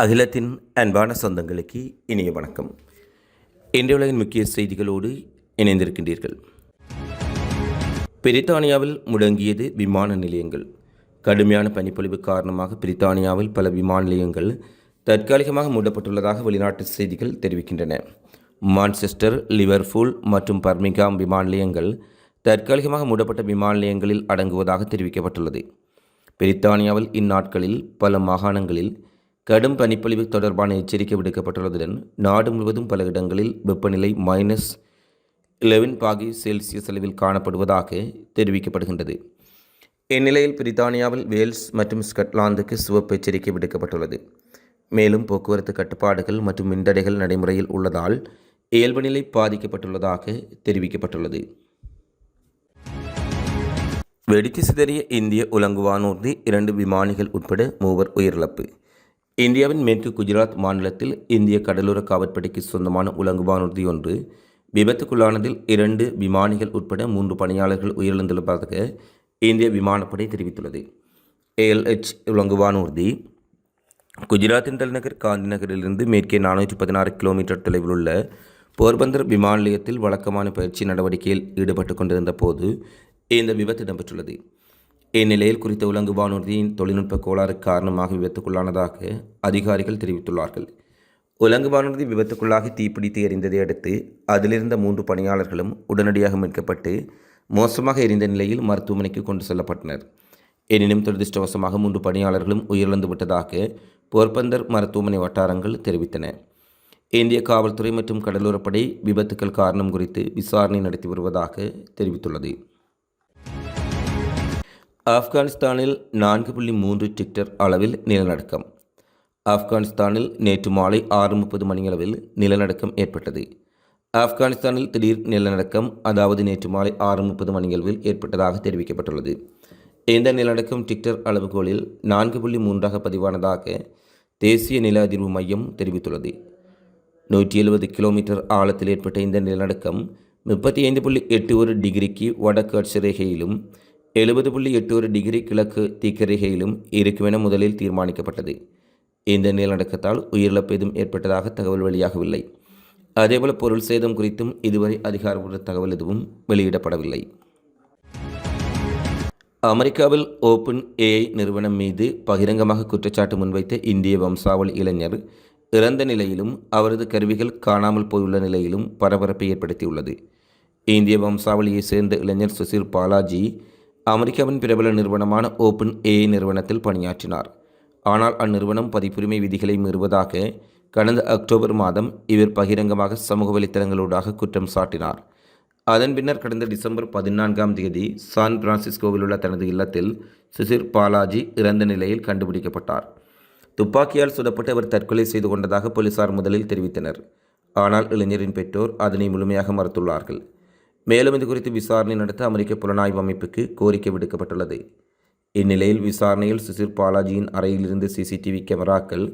அகிலத்தின் அன்பான சொந்தங்களுக்கு இனிய வணக்கம். இன்றைய உலகின் முக்கிய செய்திகளோடு இணைந்திருக்கின்றீர்கள். பிரித்தானியாவில் முடங்கியது விமான நிலையங்கள். கடுமையான பனிப்பொழிவு காரணமாக பிரித்தானியாவில் பல விமான நிலையங்கள் தற்காலிகமாக மூடப்பட்டுள்ளதாக வெளிநாட்டு செய்திகள் தெரிவிக்கின்றன. மான்செஸ்டர் லிவர்பூல் மற்றும் பர்மிங்காம் விமான நிலையங்கள் தற்காலிகமாக மூடப்பட்ட விமான நிலையங்களில் அடங்குவதாக தெரிவிக்கப்பட்டுள்ளது. பிரித்தானியாவில் இந்நாட்களில் பல மாகாணங்களில் கடும் பனிப்பொழிவு தொடர்பான எச்சரிக்கை விடுக்கப்பட்டுள்ளதுடன் நாடு முழுவதும் பல இடங்களில் வெப்பநிலை மைனஸ் 11 பாகி செல்சியஸ் அளவில் காணப்படுவதாக தெரிவிக்கப்படுகின்றது. இந்நிலையில் பிரித்தானியாவில் வேல்ஸ் மற்றும் ஸ்கட்லாந்துக்கு சிவப்பு எச்சரிக்கை விடுக்கப்பட்டுள்ளது. மேலும் போக்குவரத்து கட்டுப்பாடுகள் மற்றும் மின்தடைகள் நடைமுறையில் உள்ளதால் இயல்பு நிலை பாதிக்கப்பட்டுள்ளதாக தெரிவிக்கப்பட்டுள்ளது. வெடித்து சிதறிய இந்திய உலங்குவானூர்தி இரண்டு விமானிகள் உட்பட மூவர் உயிரிழப்பு. இந்தியாவின் மேற்கு குஜராத் மாநிலத்தில் இந்திய கடலோர காவற்படைக்கு சொந்தமான உலங்கு வானூர்தி ஒன்று விபத்துக்குள்ளானதில் இரண்டு விமானிகள் உட்பட மூன்று பணியாளர்கள் உயிரிழந்துள்ளதாக இந்திய விமானப்படை தெரிவித்துள்ளது. ஏஎல்ஹெச் உலங்கு வானூர்தி குஜராத்தின் தலைநகர் காந்தி நகரிலிருந்து மேற்கே நானூற்றி பதினாறு கிலோமீட்டர் தொலைவில் உள்ள போர்பந்தர் விமான நிலையத்தில் வழக்கமான பயிற்சி நடவடிக்கையில் ஈடுபட்டு கொண்டிருந்த போது இந்த விபத்து இடம்பெற்றுள்ளது. இந்நிலையில் குறித்த உலங்கு வானூர்தியின் தொழில்நுட்ப கோளாறு காரணமாக விபத்துக்குள்ளானதாக அதிகாரிகள் தெரிவித்துள்ளார்கள். உலங்கு வானூர்தி விபத்துக்குள்ளாகி தீப்பிடித்து எரிந்ததை அடுத்து அதிலிருந்த மூன்று பணியாளர்களும் உடனடியாக மீட்கப்பட்டு மோசமாக எரிந்த நிலையில் மருத்துவமனைக்கு கொண்டு செல்லப்பட்டனர். எனினும் துரதிருஷ்டவசமாக மூன்று பணியாளர்களும் உயிரிழந்து விட்டதாக போர்பந்தர் மருத்துவமனை வட்டாரங்கள் தெரிவித்தன. இந்திய காவல்துறை மற்றும் கடலோரப்படை விபத்துக்கள் காரணம் குறித்து விசாரணை நடத்தி வருவதாக தெரிவித்துள்ளது. ஆப்கானிஸ்தானில் நான்கு புள்ளி மூன்று டிக்டர் அளவில் நிலநடுக்கம். ஆப்கானிஸ்தானில் நேற்று மாலை ஆறு முப்பது மணியளவில் நிலநடுக்கம் ஏற்பட்டது. ஆப்கானிஸ்தானில் திடீர் நிலநடுக்கம் அதாவது நேற்று மாலை ஆறு முப்பது மணியளவில் ஏற்பட்டதாக தெரிவிக்கப்பட்டுள்ளது. இந்த நிலநடுக்கம் டிக்டர் அளவுகோலில் நான்கு புள்ளி மூன்றாக பதிவானதாக தேசிய நில அதிர்வு மையம் தெரிவித்துள்ளது. நூற்றி எழுபது கிலோமீட்டர் ஆழத்தில் ஏற்பட்ட இந்த நிலநடுக்கம் முப்பத்தி ஐந்து புள்ளி எட்டு ஒரு டிகிரிக்கு வடக்கு அட்சரேகையிலும் எழுபது புள்ளி எட்டு ஒரு டிகிரி கிழக்கு தீக்கரிகையிலும் இருக்கும் என முதலில் தீர்மானிக்கப்பட்டது. இந்த நிலநடுக்கத்தால் உயிரிழப்பு எதுவும் ஏற்பட்டதாக தகவல் வெளியாகவில்லை. அதேபோல பொருள் சேதம் குறித்தும் இதுவரை அதிகாரப்பூர்வ தகவல் எதுவும் வெளியிடப்படவில்லை. அமெரிக்காவில் ஓப்பன் ஏஐ நிறுவனம் மீது பகிரங்கமாக குற்றச்சாட்டு முன்வைத்த இந்திய வம்சாவளி இளைஞர் இறந்த நிலையிலும் அவரது கருவிகள் காணாமல் போயுள்ள நிலையிலும் பரபரப்பை ஏற்படுத்தியுள்ளது. இந்திய வம்சாவளியைச் சேர்ந்த இளைஞர் சுசில் பாலாஜி அமெரிக்காவின் பிரபல நிறுவனமான ஓப்பன் ஏ நிறுவனத்தில் பணியாற்றினார். ஆனால் அந்நிறுவனம் பதிப்புரிமை விதிகளை மீறுவதாக கடந்த அக்டோபர் மாதம் இவர் பகிரங்கமாக சமூக வலைத்தளங்களூடாக குற்றம் சாட்டினார். அதன் பின்னர் கடந்த டிசம்பர் பதினான்காம் தேதி சான் பிரான்சிஸ்கோவில் உள்ள தனது இல்லத்தில் சுசிர் பாலாஜி இறந்த நிலையில் கண்டுபிடிக்கப்பட்டார். துப்பாக்கியால் சுடப்பட்டு அவர் தற்கொலை செய்து கொண்டதாக போலீசார் முதலில் தெரிவித்தனர். ஆனால் இளைஞரின் பெற்றோர் அதனை முழுமையாக மறுத்துள்ளார்கள். மேலும் இது குறித்து விசாரணை நடத்த அமெரிக்க புலனாய்வு அமைப்புக்கு கோரிக்கை விடுக்கப்பட்டுள்ளது. இந்நிலையில் விசாரணையில் சுசிர் பாலாஜியின் அறையிலிருந்து சிசிடிவி கேமராக்கள்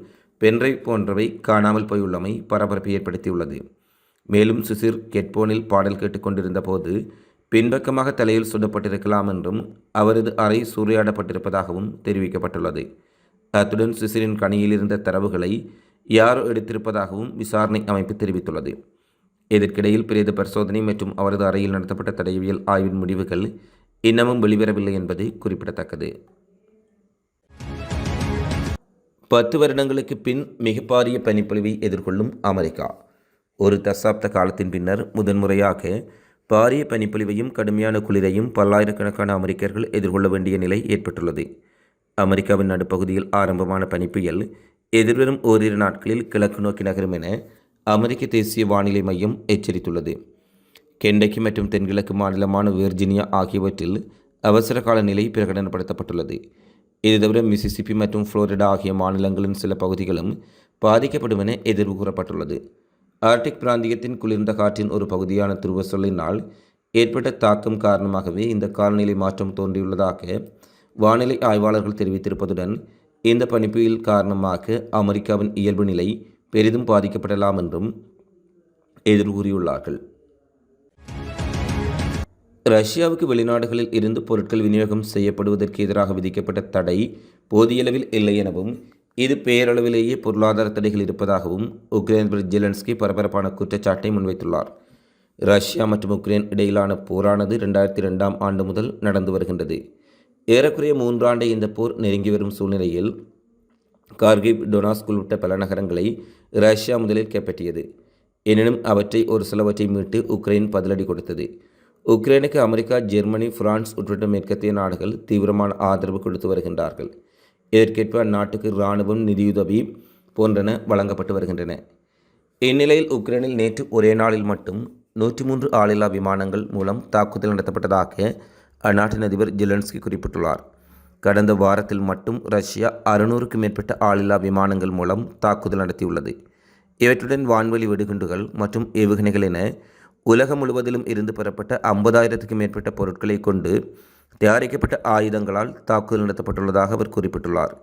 பென்ட்ரைவ் போன்றவை காணாமல் போயுள்ளமை பரபரப்பை ஏற்படுத்தியுள்ளது. மேலும் சுசிர் கெட்போனில் பாடல் கேட்டுக்கொண்டிருந்த போது பின்பக்கமாக தலையில் சுடப்பட்டிருக்கலாம் என்றும் அவரது அறை சூறையாடப்பட்டிருப்பதாகவும் தெரிவிக்கப்பட்டுள்ளது. அத்துடன் சுசிரின் கணியில் இருந்த தரவுகளை யாரோ எடுத்திருப்பதாகவும் விசாரணை அமைப்பு தெரிவித்துள்ளது. இதற்கிடையில் பிரேத பரிசோதனை மற்றும் அவரது அறையில் நடத்தப்பட்ட தடயவியல் ஆய்வின் முடிவுகள் இன்னமும் வெளிவரவில்லை என்பது குறிப்பிடத்தக்கது. பத்து வருடங்களுக்கு பின் மிகப்பாரிய பனிப்பொழிவை எதிர்கொள்ளும் அமெரிக்கா. ஒரு தசாப்த காலத்தின் பின்னர் முதன்முறையாக பாரிய பனிப்பொழிவையும் கடுமையான குளிரையும் பல்லாயிரக்கணக்கான அமெரிக்கர்கள் எதிர்கொள்ள வேண்டிய நிலை ஏற்பட்டுள்ளது. அமெரிக்காவின் நடுப்பகுதியில் ஆரம்பமான பனிப்புயல் எதிர்வரும் ஓரிரு நாட்களில் கிழக்கு நோக்கி நகரும் என அமெரிக்க தேசிய வானிலை மையம் எச்சரித்துள்ளது. கெண்டக்கி மற்றும் தென்கிழக்கு மாநிலமான வெர்ஜினியா ஆகியவற்றில் அவசர கால நிலை பிரகடனப்படுத்தப்பட்டுள்ளது. இது தவிர மிசிசிப்பி மற்றும் புளோரிடா ஆகிய மாநிலங்களின் சில பகுதிகளும் பாதிக்கப்படும் என எதிர்வு கூறப்பட்டுள்ளது ஆர்டிக் பிராந்தியத்தின் குளிர்ந்த காற்றின் ஒரு பகுதியான துருவ சொல்லினால் ஏற்பட்ட தாக்கம் காரணமாகவே இந்த காலநிலை மாற்றம் தோன்றியுள்ளதாக வானிலை ஆய்வாளர்கள் தெரிவித்திருப்பதுடன் இந்த பனிப்புயல் காரணமாக அமெரிக்காவின் இயல்பு நிலை பெரிதும் பாதிக்கப்படலாம் என்றும் எதிர்கூறியுள்ளார்கள் ரஷ்யாவுக்கு வெளிநாடுகளில் இருந்து பொருட்கள் விநியோகம் செய்யப்படுவதற்கு எதிராக விதிக்கப்பட்ட தடை போதியளவில் இல்லை எனவும் இது பேரளவிலேயே பொருளாதார தடைகள் இருப்பதாகவும் உக்ரைன் அதிபர் ஜெலன்ஸ்கி பரபரப்பான குற்றச்சாட்டை முன்வைத்துள்ளார். ரஷ்யா மற்றும் உக்ரைன் இடையிலான போரானது ரெண்டாயிரத்தி ரெண்டாம் ஆண்டு முதல் நடந்து வருகின்றது. ஏறக்குறைய மூன்றாண்டை இந்த போர் நெருங்கி வரும் சூழ்நிலையில் கார்கிப் டொனாஸ்க் உள்ளிட்ட பல நகரங்களை ரஷ்யா முதலில் கைப்பற்றியது. எனினும் அவற்றை ஒரு சிலவற்றை மீட்டு உக்ரைன் பதிலடி கொடுத்தது. உக்ரைனுக்கு அமெரிக்கா ஜெர்மனி பிரான்ஸ் உட்பட்ட மேற்கத்திய நாடுகள் தீவிரமான ஆதரவு கொடுத்து வருகின்றார்கள். இதற்கேற்ப அந்நாட்டுக்கு இராணுவம் நிதியுதவி போன்றன வழங்கப்பட்டு வருகின்றன. இந்நிலையில் உக்ரைனில் நேற்று ஒரே நாளில் மட்டும் நூற்றி மூன்று ஆளில்லா விமானங்கள் மூலம் தாக்குதல் நடத்தப்பட்டதாக அந்நாட்டின் அதிபர் ஜெலன்ஸ்கி குறிப்பிட்டுள்ளார். கடந்த வாரத்தில் மட்டும் ரஷ்யா அறுநூறுக்கும் மேற்பட்ட ஆளில்லா விமானங்கள் மூலம் தாக்குதல் நடத்தியுள்ளது. இவற்றுடன் வான்வெளி வெடிகுண்டுகள் மற்றும் ஏவுகணைகள் என உலகம் முழுவதிலும் இருந்து பெறப்பட்ட ஐம்பதாயிரத்துக்கும் மேற்பட்ட பொருட்களை கொண்டு தயாரிக்கப்பட்ட ஆயுதங்களால் தாக்குதல் நடத்தப்பட்டுள்ளதாக அவர் குறிப்பிட்டுள்ளார்.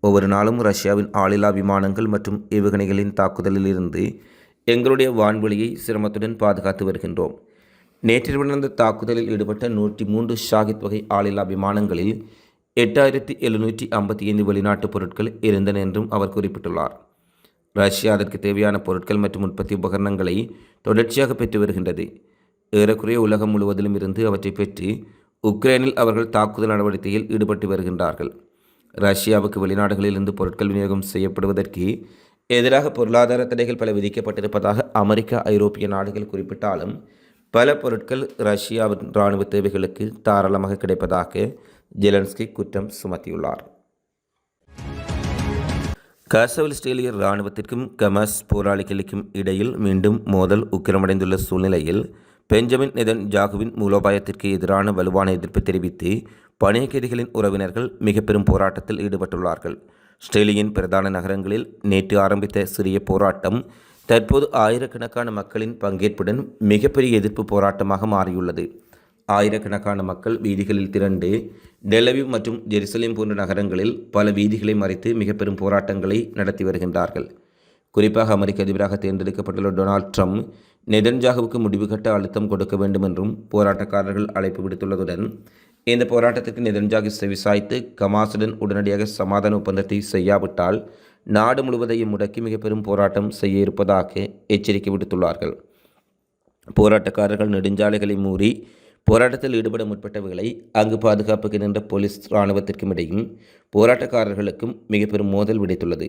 ஒவ்வொரு நாளும் ரஷ்யாவின் ஆளில்லா விமானங்கள் மற்றும் ஏவுகணைகளின் தாக்குதலில் இருந்து எங்களுடைய வான்வெளியை சிரமத்துடன் பாதுகாத்து வருகின்றோம். நேற்று நடந்த தாக்குதலில் ஈடுபட்ட நூற்றி மூன்று ஷாகித் வகை ஆளில்லா விமானங்களில் எட்டாயிரத்தி எழுநூற்றி ஐம்பத்தி ஐந்து வெளிநாட்டு பொருட்கள் இருந்தன என்றும் அவர் குறிப்பிட்டுள்ளார். ரஷ்யா அதற்கு தேவையான பொருட்கள் மற்றும் உற்பத்தி உபகரணங்களை தொடர்ச்சியாக பெற்று வருகின்றது. ஏறக்குறைய உலகம் முழுவதிலும் இருந்து அவற்றை பெற்று உக்ரைனில் அவர்கள் தாக்குதல் நடவடிக்கையில் ஈடுபட்டு வருகின்றார்கள். ரஷ்யாவுக்கு வெளிநாடுகளிலிருந்து பொருட்கள் விநியோகம் செய்யப்படுவதற்கு எதிராக பொருளாதார தடைகள் பல விதிக்கப்பட்டிருப்பதாக அமெரிக்கா ஐரோப்பிய நாடுகள் குறிப்பிட்டாலும் பல பொருட்கள் ரஷ்யாவின் இராணுவ தேவைகளுக்கு தாராளமாக கிடைப்பதாக ஜெலன்ஸ்கி குற்றம் சுமத்தியுள்ளார். காசவில் இஸ்ரேலிய இராணுவத்திற்கும் கமாஸ் போராளிகளுக்கும் இடையில் மீண்டும் மோதல் உக்கிரமடைந்துள்ள சூழ்நிலையில் பெஞ்சமின் நிதன் ஜாகுவின் மூலோபாயத்திற்கு எதிரான வலுவான எதிர்ப்பு தெரிவித்து பணியகைதிகளின் உறவினர்கள் மிக பெரும் போராட்டத்தில் ஈடுபட்டுள்ளார்கள். ஸ்ட்ரேலியின் பிரதான நகரங்களில் நேற்று ஆரம்பித்த சிறிய போராட்டம் தற்போது ஆயிரக்கணக்கான மக்களின் பங்கேற்புடன் மிகப்பெரிய எதிர்ப்பு போராட்டமாக மாறியுள்ளது. ஆயிரக்கணக்கான மக்கள் வீதிகளில் திரண்டு டெலவி மற்றும் ஜெருசலேம் போன்ற நகரங்களில் பல வீதிகளை மறைத்து மிக பெரும் போராட்டங்களை நடத்தி வருகின்றார்கள். குறிப்பாக அமெரிக்க அதிபராக தேர்ந்தெடுக்கப்பட்டுள்ள டொனால்ட் ட்ரம்ப் நெதன்ஜாகுவுக்கு முடிவு கட்ட அழுத்தம் கொடுக்க வேண்டும் என்றும் போராட்டக்காரர்கள் அழைப்பு விடுத்துள்ளதுடன் இந்த போராட்டத்திற்கு நெதன்ஜாகு செவிசாய்த்து கமாசுடன் உடனடியாக சமாதான ஒப்பந்தத்தை செய்யாவிட்டால் நாடு முழுவதையும் முடக்கி மிக பெரும் போராட்டம் செய்ய இருப்பதாக எச்சரிக்கை விடுத்துள்ளார்கள். போராட்டக்காரர்கள் நெடுஞ்சாலைகளை மூறி போராட்டத்தில் ஈடுபட முற்பட்டவர்களை அங்கு பாதுகாப்புக்கு நின்ற போலீஸ் இராணுவத்திற்கும் இடையும் போராட்டக்காரர்களுக்கும் மிக பெரும் மோதல் விடைத்துள்ளது.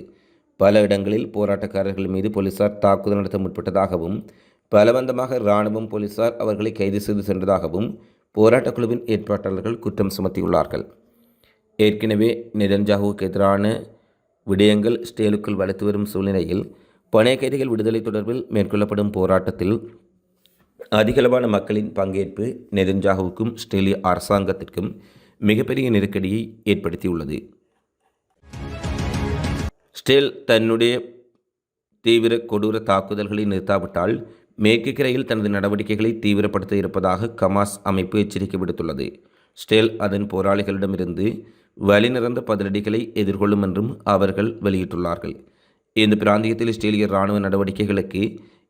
பல இடங்களில் போராட்டக்காரர்கள் மீது போலீசார் தாக்குதல் நடத்த முற்பட்டதாகவும் பலவந்தமாக இராணுவம் போலீசார் அவர்களை கைது செய்து சென்றதாகவும் போராட்டக் குழுவின் ஏற்பாட்டாளர்கள் குற்றம் சுமத்தியுள்ளார்கள். ஏற்கனவே நெதன்ஜாகுவுக்கு எதிரான விடயங்கள் ஸ்டேலுக்குள் வளர்த்து வரும் சூழ்நிலையில் பணைய கைதிகள் விடுதலை தொடர்பில் மேற்கொள்ளப்படும் போராட்டத்தில் அதிகளவான மக்களின் பங்கேற்பு நெதன்ஜாகுவுக்கும் ஸ்ட்ரேலிய அரசாங்கத்திற்கும் மிகப்பெரிய நெருக்கடியை ஏற்படுத்தியுள்ளது. ஸ்டேல் தன்னுடைய தீவிர கொடூர தாக்குதல்களை நிறுத்தாவிட்டால் மேற்கு கரையில் தனது நடவடிக்கைகளை தீவிரப்படுத்த இருப்பதாக கமாஸ் அமைப்பு எச்சரிக்கை விடுத்துள்ளது. ஸ்டேல் அதன் போராளிகளிடமிருந்து வழிநிறந்த பதிலடிகளை எதிர்கொள்ளும் என்றும் அவர்கள் வெளியிட்டுள்ளார்கள். இந்த பிராந்தியத்தில் இஸ்ரேலிய இராணுவ நடவடிக்கைகளுக்கு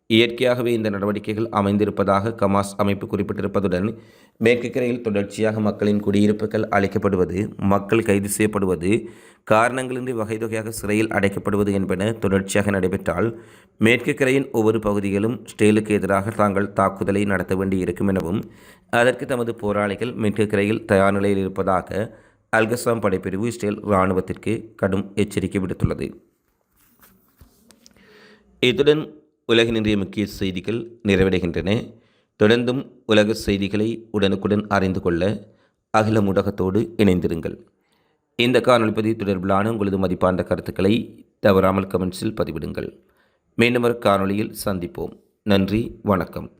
இயற்கையாகவே இந்த நடவடிக்கைகள் அமைந்திருப்பதாக கமாஸ் அமைப்பு குறிப்பிட்டிருப்பதுடன் மேற்கு கரையில் தொடர்ச்சியாக மக்களின் குடியிருப்புகள் அழைக்கப்படுவது மக்கள் கைது செய்யப்படுவது காரணங்களின்றி வகைதொகையாக சிறையில் அடைக்கப்படுவது என்பன தொடர்ச்சியாக நடைபெற்றால் மேற்கு கரையின் ஒவ்வொரு பகுதியிலும் ஸ்டேலுக்கு எதிராக தாங்கள் தாக்குதலை நடத்த வேண்டி இருக்கும் எனவும் அதற்கு தமது போராளிகள் மேற்கு கரையில் தயார் நிலையில் இருப்பதாக அல்கசாம் படைப்பிரிவு இஸ்ரேல் இராணுவத்திற்கு கடும் எச்சரிக்கை விடுத்துள்ளது. இத்துடன் உலகின் இன்றைய முக்கிய செய்திகள் நிறைவடைகின்றன. தொடர்ந்தும் உலக செய்திகளை உடனுக்குடன் அறிந்து கொள்ள அகில ஊடகத்தோடு இணைந்திருங்கள். இந்த காணொலி பதிவு தொடர்பிலான உங்களது மதிப்பார்ந்த கருத்துக்களை தவறாமல் கமெண்ட்ஸில் பதிவிடுங்கள். மீண்டும் ஒரு காணொளியில் சந்திப்போம். நன்றி வணக்கம்.